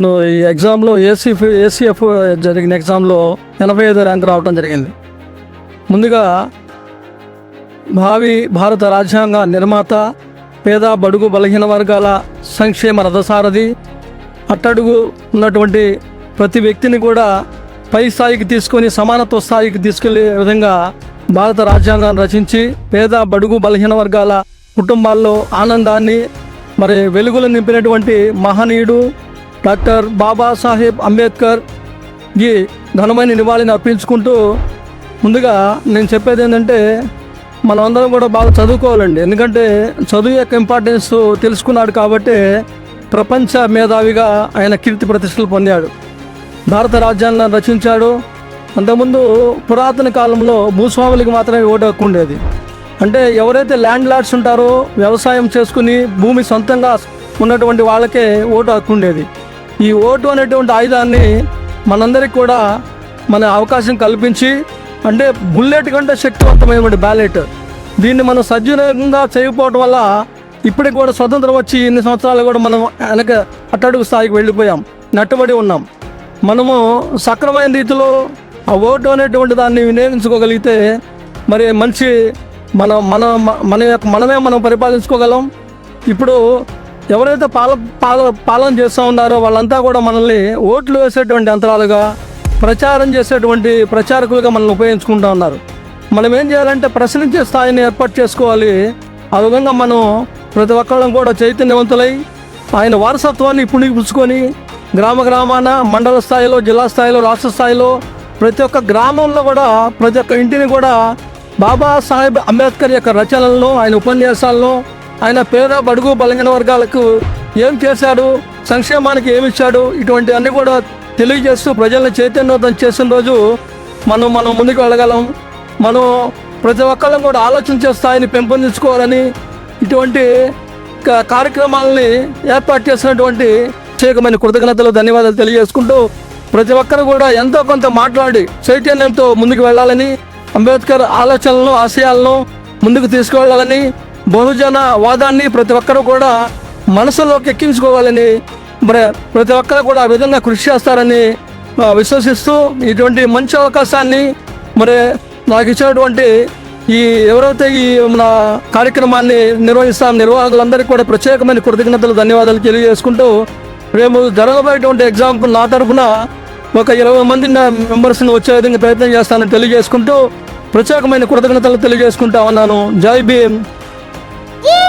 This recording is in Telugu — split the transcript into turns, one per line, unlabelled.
నువ్వు ఈ ఎగ్జామ్లో ఏసీ ఏసీఎఫ్ జరిగిన ఎగ్జామ్లో ఎనభై ఐదు ర్యాంక్ రావడం జరిగింది. ముందుగా భావి భారత రాజ్యాంగ నిర్మాత పేద బడుగు బలహీన వర్గాల సంక్షేమ రథసారథి అట్టడుగు ఉన్నటువంటి ప్రతి వ్యక్తిని కూడా పై స్థాయికి తీసుకొని సమానత్వ స్థాయికి తీసుకెళ్ళే విధంగా భారత రాజ్యాంగాన్ని రచించి పేద బడుగు బలహీన వర్గాల కుటుంబాల్లో ఆనందాన్ని మరి వెలుగులు నింపినటువంటి మహనీయుడు డాక్టర్ బాబాసాహెబ్ అంబేద్కర్ ఈ ఘనమైన నివాళిని అర్పించుకుంటూ ముందుగా నేను చెప్పేది ఏంటంటే మనమందరం కూడా బాగా చదువుకోవాలండి. ఎందుకంటే చదువు యొక్క ఇంపార్టెన్స్ తెలుసుకున్నాడు కాబట్టి ప్రపంచ మేధావిగా ఆయన కీర్తి ప్రతిష్టలు పొందాడు. భారత రాజ్యాంగాన్ని రచించాడు. అంతకుముందు పురాతన కాలంలో భూస్వాములకి మాత్రమే ఓటు హక్కు ఉండేది. అంటే ఎవరైతే ల్యాండ్ లార్డ్స్ ఉంటారో వ్యవసాయం చేసుకుని భూమి సొంతంగా ఉన్నటువంటి వాళ్ళకే ఓటు హక్కు ఉండేది. ఈ ఓటు అనేటువంటి ఆయుధాన్ని మనందరికి కూడా మన అవకాశం కల్పించి అంటే బుల్లెట్ కంటే శక్తివంతమైనటువంటి బ్యాలెట్. దీన్ని మనం సద్వినియోగంగా చేయకపోవడం వల్ల ఇప్పటికి కూడా స్వతంత్రం వచ్చి ఇన్ని సంవత్సరాలు కూడా మనం వెనక అట్టడుగు స్థాయికి వెళ్ళిపోయాం నట్టుబడి ఉన్నాం. మనము సక్రమైన రీతిలో ఆ ఓటు అనేటువంటి దాన్ని వినియోగించుకోగలిగితే మరి మంచి మన మన మన యొక్క మనమే మనం పరిపాలించుకోగలం. ఇప్పుడు ఎవరైతే పాల పాల పాలన చేస్తూ ఉన్నారో వాళ్ళంతా కూడా మనల్ని ఓట్లు వేసేటువంటి యంత్రాలుగా ప్రచారం చేసేటువంటి ప్రచారకులుగా మనల్ని ఉపయోగించుకుంటూ ఉన్నారు. మనం ఏం చేయాలంటే ప్రశ్నించే స్థాయిని ఏర్పాటు చేసుకోవాలి. ఆ విధంగా మనం ప్రతి ఒక్కళ్ళం కూడా చైతన్యవంతులై ఆయన వారసత్వాన్ని పుణికి పుచ్చుకొని గ్రామ గ్రామాన మండల స్థాయిలో జిల్లా స్థాయిలో రాష్ట్ర స్థాయిలో ప్రతి ఒక్క గ్రామంలో కూడా ప్రతి ఒక్క ఇంటిని కూడా బాబాసాహెబ్ అంబేద్కర్ యొక్క రచనలను ఆయన ఉపన్యాసాలను ఆయన పేద బడుగు బలహీన వర్గాలకు ఏం చేశాడు? సంక్షేమానికి ఏమి ఇచ్చాడు? ఇటువంటి అన్ని కూడా తెలియజేస్తూ ప్రజలను చైతన్యవంతం చేసిన రోజు మనం మనం ముందుకు వెళ్ళగలం. మనం ప్రతి ఒక్కళ్ళం కూడా ఆలోచించే స్థాయిని పెంపొందించుకోవాలని ఇటువంటి క- కార్యక్రమాలని ఏర్పాటు చేసినటువంటి ప్రత్యేకమైన కృతజ్ఞతలు ధన్యవాదాలు తెలియజేసుకుంటూ ప్రతి ఒక్కరు కూడా ఎంతో కొంత మాట్లాడి చైతన్యంతో ముందుకు వెళ్ళాలని అంబేద్కర్ ఆలోచనలను ఆశయాలను ముందుకు తీసుకువెళ్ళాలని బహుజన వాదాన్ని ప్రతి ఒక్కరు కూడా మనసులోకి ఎక్కించుకోవాలని మరి ప్రతి ఒక్కరు కూడా ఆ విధంగా కృషి చేస్తారని విశ్వసిస్తూ ఇటువంటి మంచి అవకాశాన్ని మరి నాకు ఇచ్చినటువంటి ఈ ఎవరైతే ఈ మన కార్యక్రమాన్ని నిర్వహిస్తాం నిర్వాహకులందరికీ కూడా ప్రత్యేకమైన కృతజ్ఞతలు ధన్యవాదాలు తెలియజేసుకుంటూ మేము జరగబోయేటువంటి ఎగ్జామ్కు నా తరఫున ఒక ఇరవై మంది మెంబర్స్ని వచ్చే విధంగా ప్రయత్నం చేస్తానని తెలియజేసుకుంటూ ప్రత్యేకమైన కృతజ్ఞతలు తెలియజేసుకుంటా ఉన్నాను. జై భీమ్. Yeah!